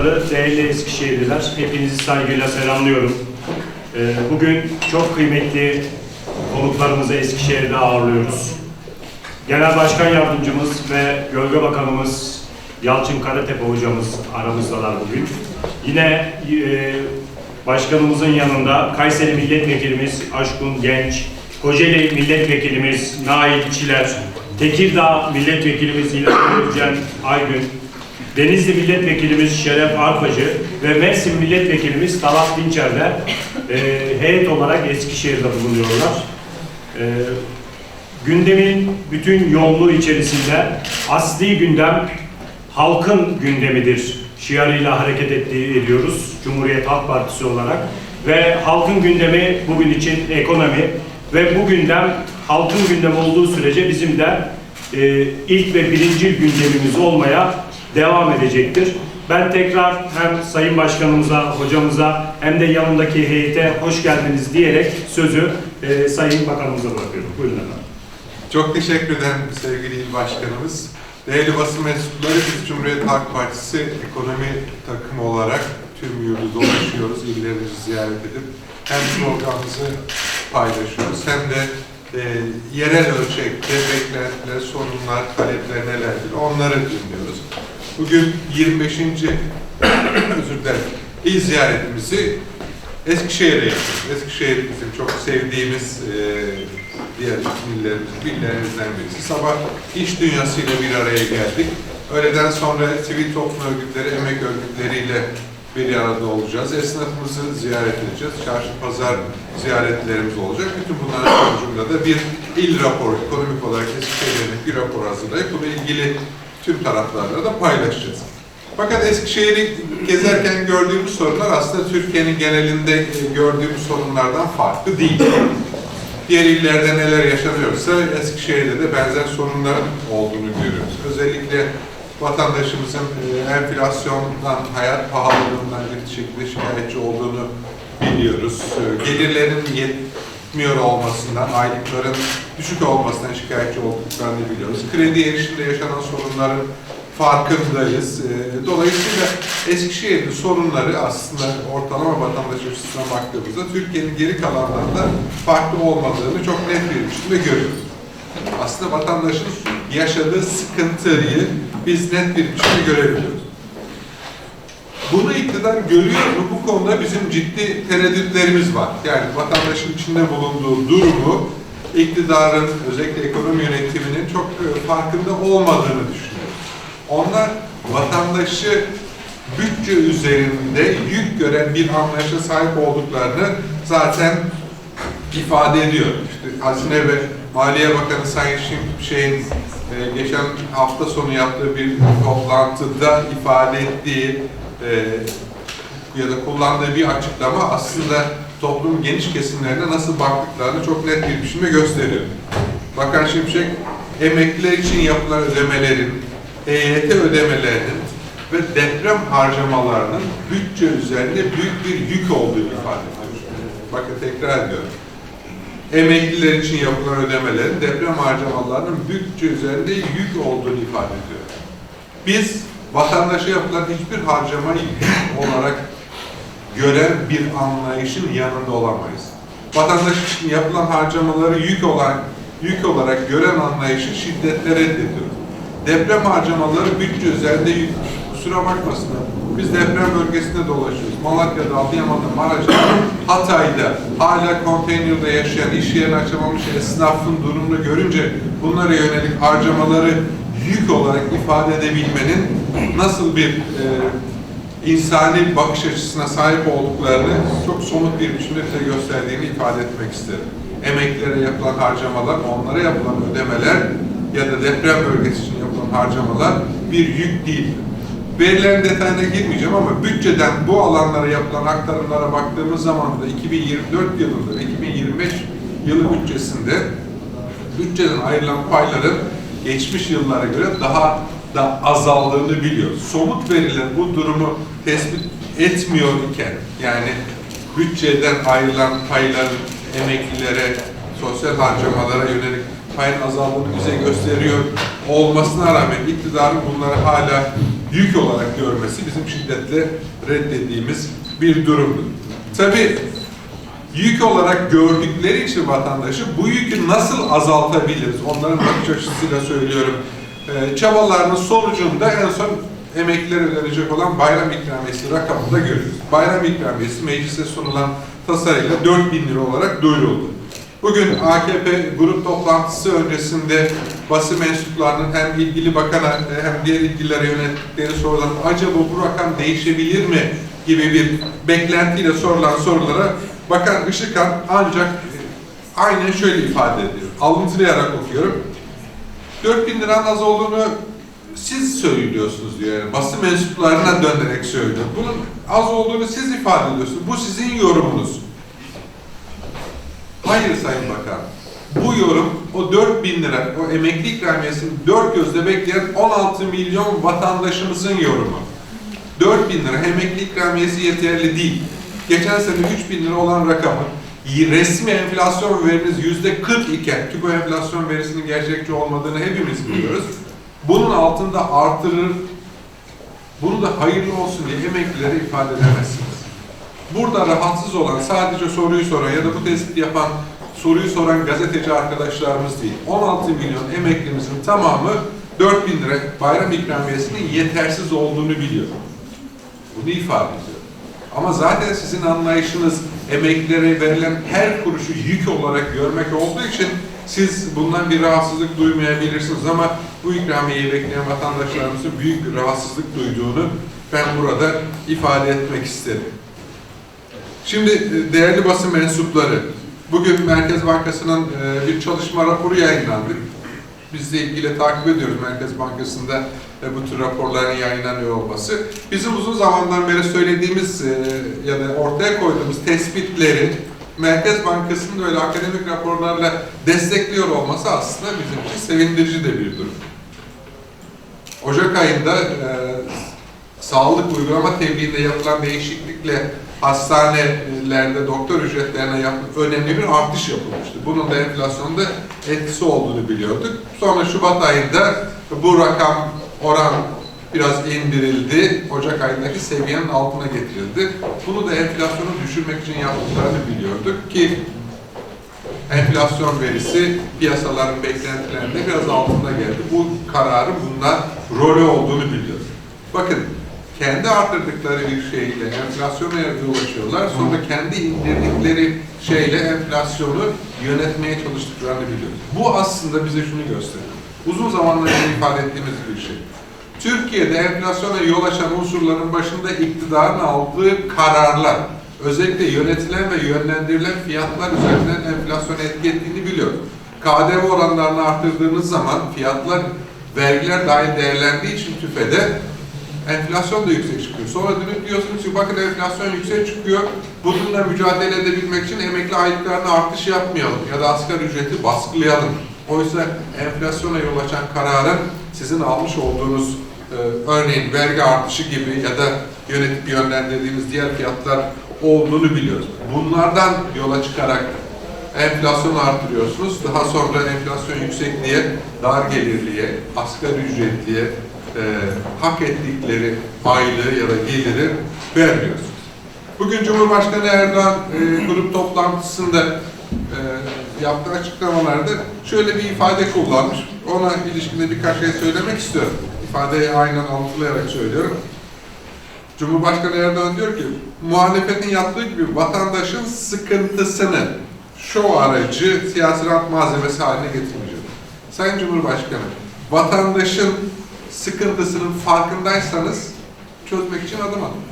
Değerli Eskişehirliler, hepinizi saygıyla selamlıyorum. Ee, Bugün çok kıymetli konuklarımızı Eskişehir'de ağırlıyoruz. Genel Başkan Yardımcımız ve Gölge Bakanımız Yalçın Karatepe hocamız aramızdalar bugün. Yine e, başkanımızın yanında Kayseri Milletvekilimiz Aşkın Genç, Kocaeli Milletvekilimiz Nail Çiler, Tekirdağ Milletvekilimiz İlhan Özcan Aygün, Denizli Milletvekilimiz Şeref Arpacı ve Mersin Milletvekilimiz Talat Dinçer de e, heyet olarak Eskişehir'de bulunuyorlar. E, gündemin bütün yoğunluğu içerisinde asli gündem halkın gündemidir şiarıyla hareket ettiği ediyoruz Cumhuriyet Halk Partisi olarak ve halkın gündemi bugün için ekonomi ve bu gündem halkın gündemi olduğu sürece bizim de e, ilk ve birinci gündemimiz olmaya devam edecektir. Ben tekrar hem Sayın Başkanımıza, hocamıza hem de yanındaki heyete hoş geldiniz diyerek sözü e, Sayın Bakanımıza bırakıyorum. Buyurun efendim. Çok teşekkür ederim sevgili il başkanımız. Değerli basın mensupları, biz Cumhuriyet Halk Partisi ekonomi takımı olarak tüm yurdu dolaşıyoruz, illerimizi ziyaret edip hem programımızı paylaşıyoruz hem de e, yerel ölçekte beklentiler, sorunlar, talepler nelerdir onları dinliyoruz. Bugün 25. özür dilerim, il ziyaretimizi Eskişehir'e yapıyoruz. Eskişehir bizim çok sevdiğimiz e, diğer illerimiz, illerimizden birisi. Sabah iş dünyasıyla bir araya geldik. Öğleden sonra sivil toplum örgütleri, emek örgütleriyle bir arada olacağız. Esnafımızı ziyaret edeceğiz. Çarşı pazar ziyaretlerimiz olacak. Bütün bunların sonucunda da bir il raporu, ekonomik olarak Eskişehir'e bir rapor hazırlayıp bunu ilgili tüm taraflarla da paylaşacağız. Fakat Eskişehir'i gezerken gördüğümüz sorunlar aslında Türkiye'nin genelinde e, gördüğümüz sorunlardan farklı değil. Diğer illerde neler yaşanıyorsa Eskişehir'de de benzer sorunların olduğunu görüyoruz. Özellikle vatandaşımızın e, enflasyondan, hayat pahalılığından ciddi şekilde şikayetçi olduğunu biliyoruz. E, Gelirlerin yetmiyor olmasından, aylıkların düşük olmasından şikayetçi olduklarını biliyoruz. Kredi erişimde yaşanan sorunların farkındayız. E, Dolayısıyla Eskişehir'in sorunları aslında ortalama vatandaş açısından baktığımızda Türkiye'nin geri kalanlarında farklı olmadığını çok net bir biçimde görüyoruz. Aslında vatandaşın yaşadığı sıkıntıyı biz net bir biçimde görebiliyoruz. Bunu iktidar görüyor mu? Bu konuda bizim ciddi tereddütlerimiz var. Yani vatandaşın içinde bulunduğu durumu iktidarın, özellikle ekonomi yönetiminin çok e, farkında olmadığını düşünüyoruz. Onlar vatandaşı bütçe üzerinde yük gören bir anlayışa sahip olduklarını zaten ifade ediyor. İşte Hazine ve Maliye Bakanı Sayın Şimşek'in e, geçen hafta sonu yaptığı bir toplantıda ifade ettiği e, ya da kullandığı bir açıklama aslında toplumun geniş kesimlerine nasıl baktıklarını çok net bir biçimde gösteriyor. Bakan Şimşek, emekliler için yapılan ödemelerin, EYT ödemelerinin ve deprem harcamalarının bütçe üzerinde büyük bir yük olduğunu ifade ediyor. Bakın tekrar ediyorum. Emekliler için yapılan ödemelerin deprem harcamalarının bütçe üzerinde yük olduğunu ifade ediyor. Biz vatandaşa yapılan hiçbir harcamayı olarak gören bir anlayışın yanında olamayız. Vatandaş için yapılan harcamaları yük olan yük olarak gören anlayışı şiddetle reddediyor. Deprem harcamaları bütçe üzerinde yük. Kusura bakmasınlar. Biz deprem bölgesinde dolaşıyoruz. Malatya'da, Adıyaman'da, Maraş'ta, Hatay'da hala konteynerde yaşayan, iş yerini açamamış esnafın durumunu görünce bunlara yönelik harcamaları yük olarak ifade edebilmenin nasıl bir e, insani bakış açısına sahip olduklarını çok somut bir biçimde bize gösterdiğini ifade etmek isterim. Emeklilere yapılan harcamalar, onlara yapılan ödemeler ya da deprem bölgesi için yapılan harcamalar bir yük değil. Verilerin detayına girmeyeceğim ama bütçeden bu alanlara yapılan aktarımlara baktığımız zaman da 2024 yılında, 2025 yılı bütçesinde bütçeden ayrılan payların geçmiş yıllara göre daha da azaldığını biliyoruz. Somut veriler bu durumu tespit etmiyor iken yani bütçeden ayrılan payların emeklilere, sosyal harcamalara yönelik payın azaldığını bize gösteriyor olmasına rağmen iktidarın bunları hala yük olarak görmesi bizim şiddetle reddettiğimiz bir durumdur. Tabii yük olarak gördükleri için vatandaşı bu yükü nasıl azaltabiliriz? Onların bakış açısıyla söylüyorum. Ee, çabalarının sonucunda en son emeklilere verilecek olan bayram ikramiyesi rakamını da görüyoruz. Bayram ikramiyesi meclise sunulan tasarıyla 4 bin lira olarak duyuruldu. Bugün AKP grup toplantısı öncesinde basın mensuplarının hem ilgili bakana hem diğer ilgililere yönettikleri sorulan acaba bu rakam değişebilir mi gibi bir beklentiyle sorulan sorulara Bakan Işıkhan ancak e, aynen şöyle ifade ediyor. Alıntılayarak okuyorum. 4000 liranın az olduğunu siz söylüyorsunuz diyor. Yani basın mensuplarına dönerek söylüyor. Bunun az olduğunu siz ifade ediyorsunuz. Bu sizin yorumunuz. Hayır Sayın Bakan. Bu yorum o 4 bin lira, o emekli ikramiyesini dört gözle bekleyen 16 milyon vatandaşımızın yorumu. 4 bin lira emekli ikramiyesi yeterli değil. Geçen sene 3 bin lira olan rakamı resmi enflasyon veriniz yüzde 40 iken ki bu enflasyon verisinin gerçekçi olmadığını hepimiz biliyoruz. Bunun altında artırır, bunu da hayırlı olsun diye emeklilere ifade edemezsiniz. Burada rahatsız olan sadece soruyu soran ya da bu tespiti yapan soruyu soran gazeteci arkadaşlarımız değil. 16 milyon emeklimizin tamamı 4 bin lira bayram ikramiyesinin yetersiz olduğunu biliyor. Bunu ifade ediyor. Ama zaten sizin anlayışınız emeklilere verilen her kuruşu yük olarak görmek olduğu için siz bundan bir rahatsızlık duymayabilirsiniz ama bu ikramiyeyi bekleyen vatandaşlarımızın büyük bir rahatsızlık duyduğunu ben burada ifade etmek isterim. Şimdi e, değerli basın mensupları, bugün Merkez Bankası'nın e, bir çalışma raporu yayınlandı. Biz de ilgili takip ediyoruz Merkez Bankası'nda e, bu tür raporların yayınlanıyor olması. Bizim uzun zamandan beri söylediğimiz ya da ortaya koyduğumuz tespitleri Merkez Bankası'nın öyle akademik raporlarla destekliyor olması aslında bizim için sevindirici de bir durum. Ocak ayında sağlık uygulama tebliğinde yapılan değişiklikle hastanelerde doktor ücretlerine önemli bir artış yapılmıştı. Bunun da enflasyonda etkisi olduğunu biliyorduk. Sonra Şubat ayında bu rakam oran biraz indirildi. Ocak ayındaki seviyenin altına getirildi. Bunu da enflasyonu düşürmek için yaptıklarını biliyorduk ki enflasyon verisi piyasaların beklentilerinde biraz altında geldi. Bu kararın bunda rolü olduğunu biliyoruz. Bakın kendi arttırdıkları bir şeyle enflasyona ulaşıyorlar. Sonra kendi indirdikleri şeyle enflasyonu yönetmeye çalıştıklarını biliyoruz. Bu aslında bize şunu gösteriyor. Uzun zamandır ifade ettiğimiz bir şey. Türkiye'de enflasyona yol açan unsurların başında iktidarın aldığı kararlar, özellikle yönetilen ve yönlendirilen fiyatlar üzerinden enflasyona etki ettiğini biliyoruz. KDV oranlarını arttırdığınız zaman fiyatlar, vergiler dahil değerlendiği için tüfede enflasyon da yüksek çıkıyor. Sonra dönüp diyorsunuz ki bakın enflasyon yüksek çıkıyor. Bununla mücadele edebilmek için emekli aylıklarına artış yapmayalım ya da asgari ücreti baskılayalım. Oysa enflasyona yol açan kararın sizin almış olduğunuz e, örneğin vergi artışı gibi ya da yönetip yönlendirdiğiniz diğer fiyatlar olduğunu biliyoruz. Bunlardan yola çıkarak enflasyonu artırıyorsunuz. Daha sonra enflasyon yüksek diye dar gelirliye, asgari ücretliye, e, hak ettikleri aylığı ya da geliri vermiyorsunuz. Bugün Cumhurbaşkanı Erdoğan e, grup toplantısında e, yaptığı açıklamalarda şöyle bir ifade kullanmış. Ona ilişkinde birkaç şey söylemek istiyorum. İfadeyi aynen algılayarak söylüyorum. Cumhurbaşkanı Erdoğan diyor ki, muhalefetin yaptığı gibi vatandaşın sıkıntısını şov aracı, siyasi rant malzemesi haline getirmeyecek. Sayın Cumhurbaşkanı, vatandaşın sıkıntısının farkındaysanız çözmek için adım atın.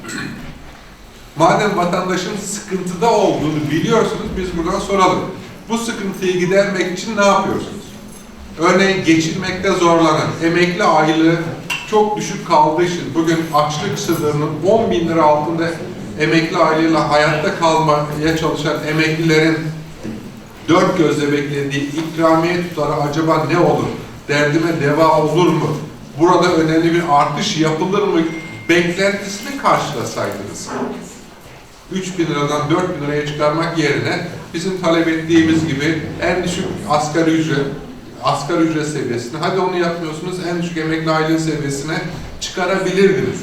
Madem vatandaşın sıkıntıda olduğunu biliyorsunuz, biz buradan soralım. Bu sıkıntıyı gidermek için ne yapıyorsunuz? Örneğin geçinmekte zorlanan, emekli aylığı çok düşük kaldığı için bugün açlık sınırının 10 bin lira altında emekli aylığıyla hayatta kalmaya çalışan emeklilerin dört gözle beklediği ikramiye tutarı acaba ne olur? Derdime deva olur mu? Burada önemli bir artış yapılır mı? Beklentisini karşılasaydınız. 3 bin liradan 4 bin liraya çıkarmak yerine bizim talep ettiğimiz gibi en düşük asgari ücret, asgari ücret seviyesine, hadi onu yapmıyorsunuz en düşük emekli aylığı seviyesine çıkarabilirdiniz.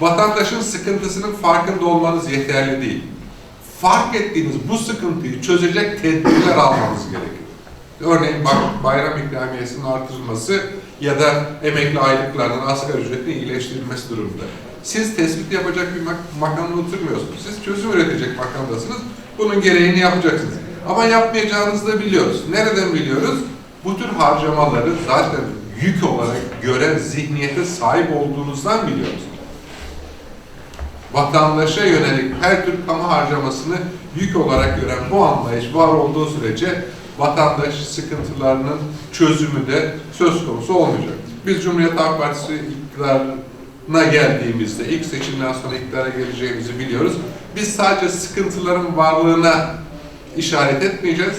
Vatandaşın sıkıntısının farkında olmanız yeterli değil. Fark ettiğiniz bu sıkıntıyı çözecek tedbirler almanız gerekiyor. Örneğin bak bayram ikramiyesinin artırılması ya da emekli aylıklarının asgari ücretin iyileştirilmesi durumunda. Siz tespit yapacak bir mak- makamda oturmuyorsunuz. Siz çözüm üretecek makamdasınız. Bunun gereğini yapacaksınız. Ama yapmayacağınızı da biliyoruz. Nereden biliyoruz? Bu tür harcamaları zaten yük olarak gören zihniyete sahip olduğunuzdan biliyoruz. Vatandaşa yönelik her tür kamu harcamasını yük olarak gören bu anlayış var olduğu sürece vatandaş sıkıntılarının çözümü de söz konusu olmayacak. Biz Cumhuriyet Halk Partisi iktidarına geldiğimizde, ilk seçimden sonra iktidara geleceğimizi biliyoruz. Biz sadece sıkıntıların varlığına işaret etmeyeceğiz.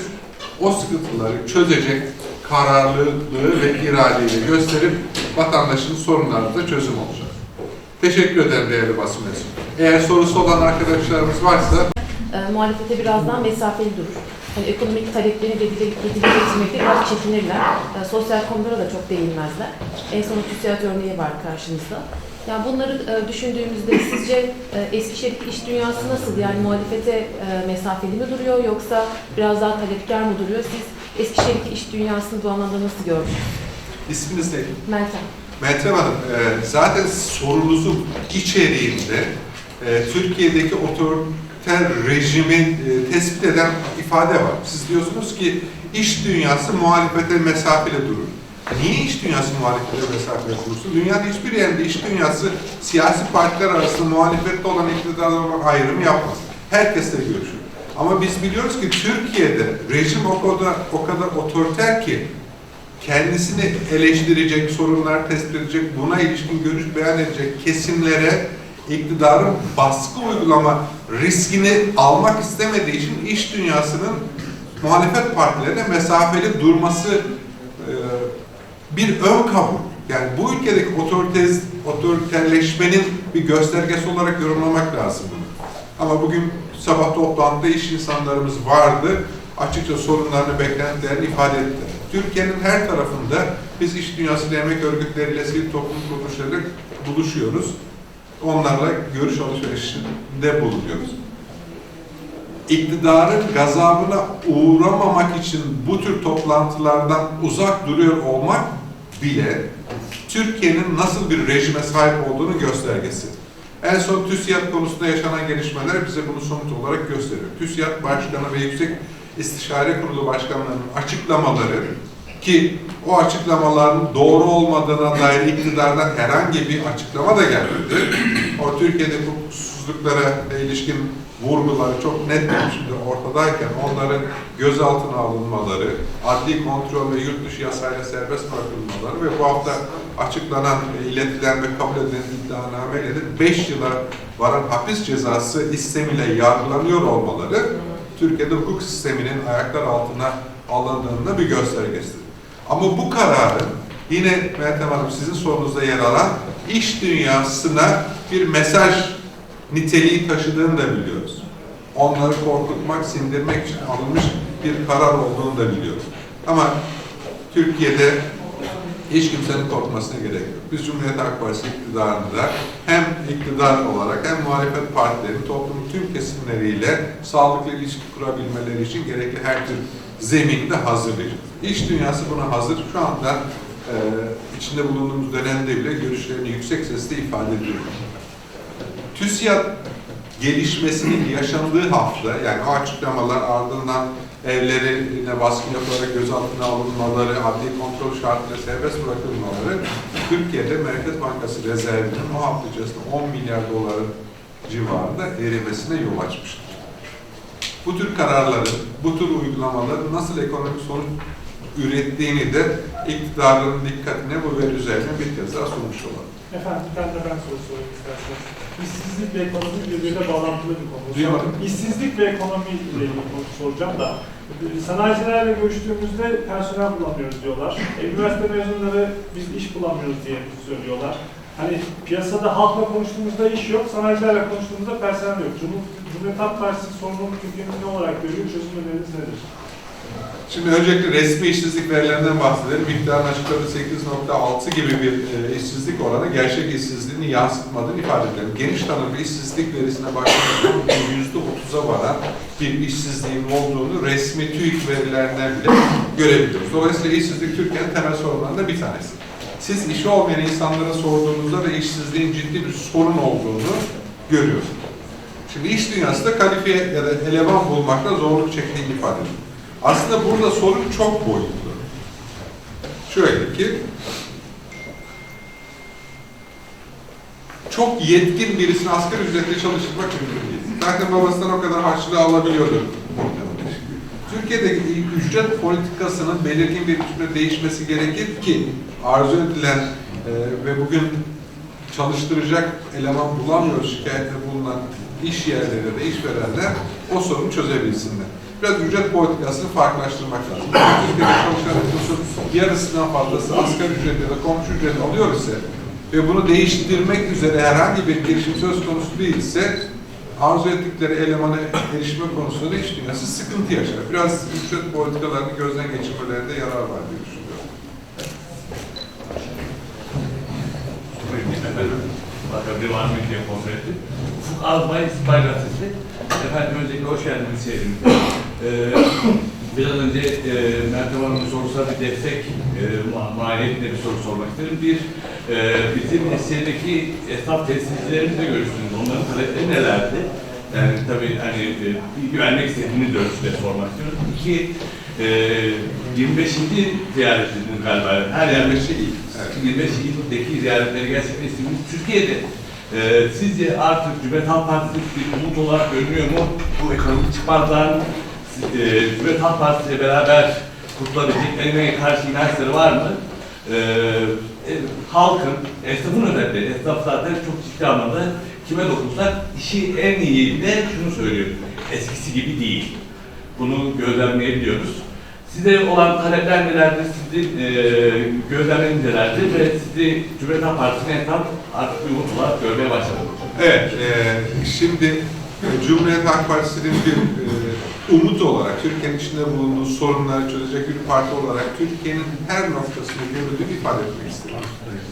O sıkıntıları çözecek kararlılığı ve iradeyi de gösterip vatandaşın sorunlarına da çözüm olacak. Teşekkür ederim değerli basın mensubu. Eğer sorusu olan arkadaşlarımız varsa e, muhalefete biraz daha mesafeli durur. Hani ekonomik taleplerini de dile, getirmekte biraz çekinirler. E, sosyal konulara da çok değinmezler. En son TÜSİAD örneği var karşımızda. Yani bunları e, düşündüğümüzde sizce e, Eskişehir'deki iş dünyası nasıl? Yani muhalefete e, mesafeli mi duruyor yoksa biraz daha talepkar mı duruyor? Siz Eskişehir'deki iş dünyasını bu anlamda nasıl gördünüz? isminiz neydi? Meltem. Meltem Hanım, e, zaten sorunuzun içeriğinde e, Türkiye'deki otoriter rejimin e, tespit eden ifade var. Siz diyorsunuz ki iş dünyası muhalefete mesafeli durur. Niye iş dünyası muhalefete mesafeli durursun? Dünyanın hiçbir yerinde iş dünyası siyasi partiler arasında muhalefette olan iktidarlar olarak ayrım yapmaz. Herkesle görüşür. Ama biz biliyoruz ki Türkiye'de rejim o kadar, o kadar otoriter ki kendisini eleştirecek, sorunlar tespit edecek, buna ilişkin görüş beyan edecek kesimlere iktidarın baskı uygulama riskini almak istemediği için iş dünyasının muhalefet partilerine mesafeli durması e, bir ön kabul. Yani bu ülkedeki otoritez, otoriterleşmenin bir göstergesi olarak yorumlamak lazım bunu. Ama bugün sabah toplantıda iş insanlarımız vardı. Açıkça sorunlarını, beklentilerini ifade ettiler. Türkiye'nin her tarafında biz iş dünyası emek örgütleriyle, sivil toplum kuruluşlarıyla buluşuyoruz. Onlarla görüş alışverişinde bulunuyoruz. İktidarın gazabına uğramamak için bu tür toplantılardan uzak duruyor olmak bile Türkiye'nin nasıl bir rejime sahip olduğunu göstergesi. En son TÜSİAD konusunda yaşanan gelişmeler bize bunu somut olarak gösteriyor. TÜSİAD Başkanı ve Yüksek İstişare Kurulu Başkanlarının açıklamaları ki o açıklamaların doğru olmadığına dair iktidardan herhangi bir açıklama da gelmedi. O Türkiye'deki hukuksuzluklara ilişkin vurguları çok net bir biçimde ortadayken onların gözaltına alınmaları, adli kontrol ve yurt dışı yasayla serbest bırakılmaları ve bu hafta açıklanan, iletilen ve kabul edilen iddianameyle de 5 yıla varan hapis cezası istemiyle yargılanıyor olmaları Türkiye'de hukuk sisteminin ayaklar altına alındığında bir göstergesidir. Ama bu kararın yine Meltem Hanım sizin sorunuzda yer alan iş dünyasına bir mesaj niteliği taşıdığını da biliyoruz. Onları korkutmak, sindirmek için alınmış bir karar olduğunu da biliyoruz. Ama Türkiye'de hiç kimsenin korkmasına gerek yok. Biz Cumhuriyet Halk Partisi iktidarında hem iktidar olarak hem muhalefet partilerin toplumun tüm kesimleriyle sağlıklı ilişki kurabilmeleri için gerekli her tür zemini de hazırlayacağız. İş dünyası buna hazır. Şu anda e, içinde bulunduğumuz dönemde bile görüşlerini yüksek sesle ifade ediyor. TÜSİAD gelişmesinin yaşandığı hafta, yani açıklamalar ardından evlerine baskın yapılarak gözaltına alınmaları, adli kontrol şartıyla serbest bırakılmaları, Türkiye'de Merkez Bankası rezervinin o hafta içerisinde 10 milyar doların civarında erimesine yol açmıştır. Bu tür kararların, bu tür uygulamaların nasıl ekonomik sonuç ürettiğini de iktidarın dikkatine bu veri üzerine bir kez daha sunmuş olalım. Efendim bir tane de ben soru sorayım isterseniz. İşsizlik ve ekonomi birbiriyle bağlantılı bir konu. Duyamadım. İşsizlik ve ekonomi ile ilgili konu soracağım da. Sanayicilerle görüştüğümüzde personel bulamıyoruz diyorlar. E, üniversite mezunları biz iş bulamıyoruz diye söylüyorlar. Hani piyasada halkla konuştuğumuzda iş yok, sanayicilerle konuştuğumuzda personel yok. Cumhur, Cumhuriyet Halk Partisi sorunun kökenini ne olarak görüyor, çözüm öneriniz nedir? Şimdi öncelikle resmi işsizlik verilerinden bahsedelim. Miktarın açıkladığı 8.6 gibi bir e, işsizlik oranı gerçek işsizliğini yansıtmadığını ifade edelim. Geniş tanımlı işsizlik verisine baktığımız zaman %30'a varan bir işsizliğin olduğunu resmi TÜİK verilerinden bile görebiliyoruz. Dolayısıyla işsizlik Türkiye'nin temel sorunlarından bir tanesi. Siz işi olmayan insanlara sorduğunuzda da işsizliğin ciddi bir sorun olduğunu görüyorsunuz. Şimdi iş dünyasında kalifiye ya da eleman bulmakta zorluk çektiğini ifade ediyor. Aslında burada sorun çok boyutlu. Şöyle ki, çok yetkin birisini asgari ücretle çalıştırmak mümkün değil. Zaten babasından o kadar harçlığı alabiliyordu. Türkiye'deki ücret politikasının belirgin bir biçimde değişmesi gerekir ki arzu edilen e, ve bugün çalıştıracak eleman bulamıyoruz şikayette bulunan iş yerleri de işverenler o sorunu çözebilsinler. Biraz ücret politikasını farklılaştırmak lazım. Türkiye'de çalışan nüfusun yarısından fazlası asgari ücret ya da komşu ücret alıyor ise ve bunu değiştirmek üzere herhangi bir girişim söz konusu değilse arzu ettikleri elemana erişme konusunda da iş dünyası sıkıntı yaşar. Biraz ücret politikalarını gözden geçirmelerinde yarar var diye düşünüyorum. Efendim, bakın devam ediyor konferansı. Almay İstihbar Gazetesi. Efendim öncelikle hoş geldiniz şehrimize. Ee, biraz önce e, Meltem Hanım'ın sorusuna bir destek e, ma- maliyetinde bir soru sormak isterim. Bir, e, bizim Eskişehir'deki esnaf tesislerimizle görüştünüz. Onların talepleri nelerdi? Yani tabii hani e, güvenlik istediğiniz ölçüde sormak istiyorum. İki, e, 25. ziyaret ediniz galiba. Her yerde şey, 25 ildeki ziyaretleri gerçekleştirdiğimiz Türkiye'de e, sizce artık Cumhuriyet Halk Partisi bir umut olarak görünüyor mu? Bu ekonomik çıkmazların e, Cumhuriyet Halk Partisi beraber kurtulabileceklerine karşı inançları var mı? E, e, halkın, esnafın özellikle, esnaf zaten çok ciddi anlamda kime dokunsak işi en iyi de şunu söylüyor, eskisi gibi değil. Bunu gözlemleyebiliyoruz. Size olan talepler nelerdir, sizin e, gözlemleriniz nelerdir ve sizi Cumhuriyet Halk Partisi'ne tam artık bir umut olarak görmeye başladık. Evet, e, şimdi e, Cumhuriyet Halk Partisi'nin bir e, umut olarak, Türkiye'nin içinde bulunduğu sorunları çözecek bir parti olarak Türkiye'nin her noktasını gördüğünü ifade etmek istedim.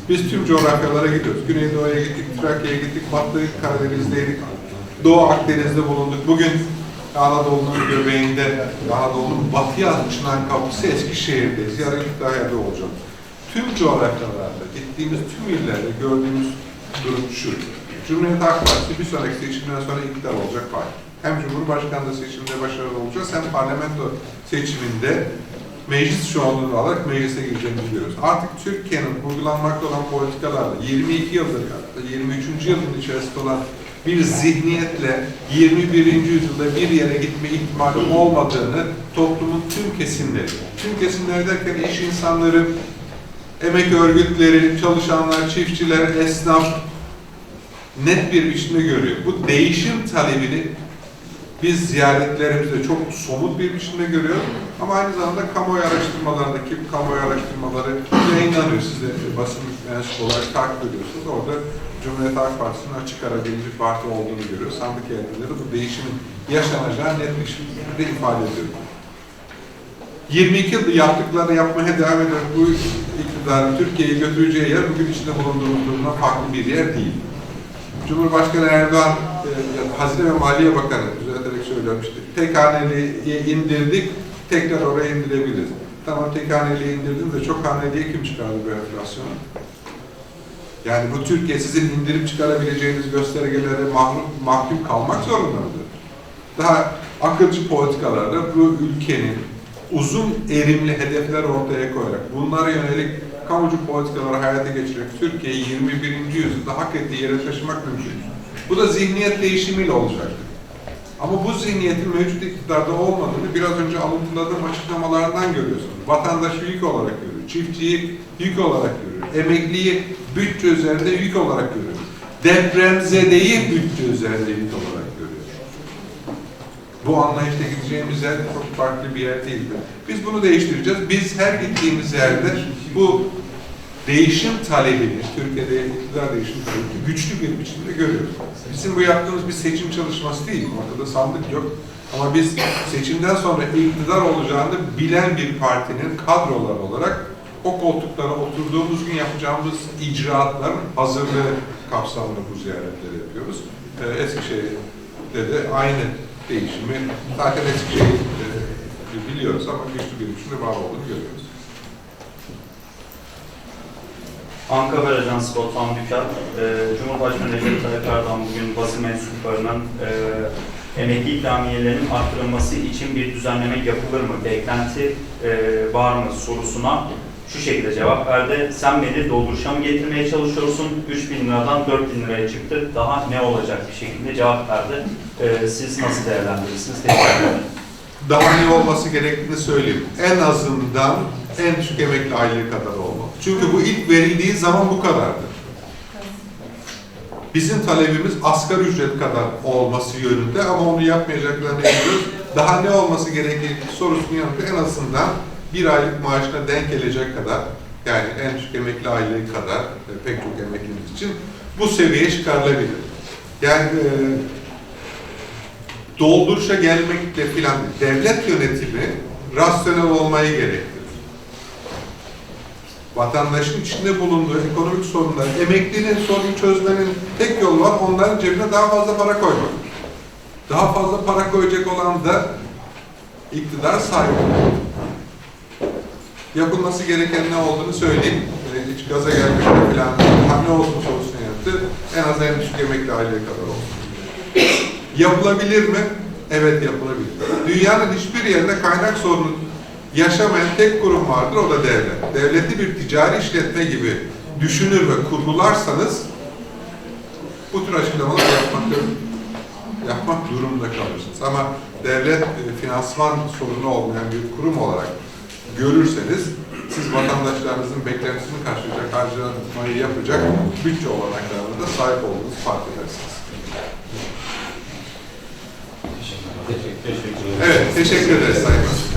Biz tüm coğrafyalara gidiyoruz. Güneydoğu'ya gittik, Trakya'ya gittik, Batı Karadeniz'deydik, Doğu Akdeniz'de bulunduk. Bugün Anadolu'nun göbeğinde, Anadolu'nun batıya açılan kapısı Eskişehir'deyiz. Yarın Kütahya'da olacağım. Tüm coğrafyalarda, gittiğimiz tüm illerde gördüğümüz durum şu. Cumhuriyet Halk Partisi bir sonraki seçimden sonra iktidar olacak parti. Hem Cumhurbaşkanlığı seçiminde başarılı olacağız hem parlamento seçiminde meclis çoğunluğunu alarak meclise gireceğimizi biliyoruz. Artık Türkiye'nin uygulanmakta olan politikalarla 22 yıldır, hatta 23. yılın içerisinde olan bir zihniyetle 21. yüzyılda bir yere gitme ihtimali olmadığını toplumun tüm kesimleri, tüm kesimleri derken iş insanları, emek örgütleri, çalışanlar, çiftçiler, esnaf net bir biçimde görüyor. Bu değişim talebini biz ziyaretlerimizde çok somut bir biçimde görüyoruz. Ama aynı zamanda kamuoyu araştırmalarındaki kamuoyu araştırmaları yayınlanıyor. Siz de basın mensubu olarak takip ediyorsunuz. Orada Cumhuriyet Halk Partisi'nin açık ara birinci parti olduğunu görüyoruz. Sandık yerleri bu değişimin yaşanacağı net bir şekilde ifade ediyor. 22 yıldır yaptıklarını yapmaya devam eden bu iktidarın Türkiye'yi götüreceği yer bugün içinde bulunduğumuz durumdan farklı bir yer değil. Cumhurbaşkanı Erdoğan, e, Hazine ve Maliye Bakanı düzelterek söylemişti. Tek haneliği indirdik, tekrar oraya indirebiliriz. Tamam tek haneliği indirdiniz de çok haneliğe kim çıkardı bu enflasyonu? Yani bu Türkiye sizin indirip çıkarabileceğiniz göstergelere mahrum, mahkum kalmak zorunda mıdır? Daha akılcı politikalarla bu ülkenin uzun erimli hedefler ortaya koyarak bunlara yönelik kamucu politikaları hayata geçirerek Türkiye'yi 21. yüzyılda hak ettiği yere taşımak mümkün. Bu da zihniyet değişimiyle olacaktır. Ama bu zihniyetin mevcut iktidarda olmadığını biraz önce alıntıladığım açıklamalardan görüyorsunuz. Vatandaşı yük olarak görüyor, çiftçiyi yük olarak görüyor, emekliyi bütçe üzerinde yük olarak görüyor, depremzedeyi bütçe üzerinde yük olarak. Bu anlayışta gideceğimiz yer çok farklı bir yer değildir. Biz bunu değiştireceğiz. Biz her gittiğimiz yerde bu değişim talebini, Türkiye'de iktidar değişim talebini güçlü bir biçimde görüyoruz. Bizim bu yaptığımız bir seçim çalışması değil. Ortada sandık yok. Ama biz seçimden sonra iktidar olacağını bilen bir partinin kadroları olarak o koltuklara oturduğumuz gün yapacağımız icraatların hazırlığı kapsamında bu ziyaretleri yapıyoruz. Ee, Eskişehir'de de aynı değişimi zaten Eskişehir e, biliyoruz ama güçlü bir biçimde var olduğunu görüyoruz. Anka Haber Ajansı Batuhan Büker, Cumhurbaşkanı Recep Tayyip Erdoğan bugün basın mensuplarının e, emekli ikramiyelerinin arttırılması için bir düzenleme yapılır mı, beklenti e, var mı sorusuna şu şekilde cevap verdi. Sen beni dolduruşa getirmeye çalışıyorsun? 3 bin liradan 4 bin liraya çıktı. Daha ne olacak bir şekilde cevap verdi. E, siz nasıl değerlendirirsiniz? Daha ne olması gerektiğini söyleyeyim. En azından en düşük emekli aylığı kadar olmalı. Çünkü bu ilk verildiği zaman bu kadardı. Bizim talebimiz asgari ücret kadar olması yönünde ama onu yapmayacaklarını biliyoruz. Daha ne olması gerektiği sorusunun yanıtı en azından bir aylık maaşına denk gelecek kadar yani en düşük emekli aylığı kadar e, pek çok emeklimiz için bu seviyeye çıkarılabilir. Yani e, dolduruşa gelmekle filan devlet yönetimi rasyonel olmayı gerektirir. Vatandaşın içinde bulunduğu ekonomik sorunları, emeklinin sorunu çözmenin tek yolu var, onların cebine daha fazla para koymak. Daha fazla para koyacak olan da iktidar sahibi. Yapılması gereken ne olduğunu söyleyeyim. Ee, Hiç gaza gelmekle falan ne olsun sorusunu yaptı. En az en düşük emekli aileye kadar olsun. Yapılabilir mi? Evet yapılabilir. Dünyanın hiçbir yerinde kaynak sorunu yaşamayan tek kurum vardır, o da devlet. Devleti bir ticari işletme gibi düşünür ve kurgularsanız bu tür açıklamalar yapmak, yapmak durumunda kalırsınız. Ama devlet e, finansman sorunu olmayan bir kurum olarak görürseniz siz vatandaşlarınızın beklentisini karşılayacak harcamayı yapacak bütçe olanaklarına da sahip olduğunuzu fark edersiniz. Evet, teşekkür ederiz Sayın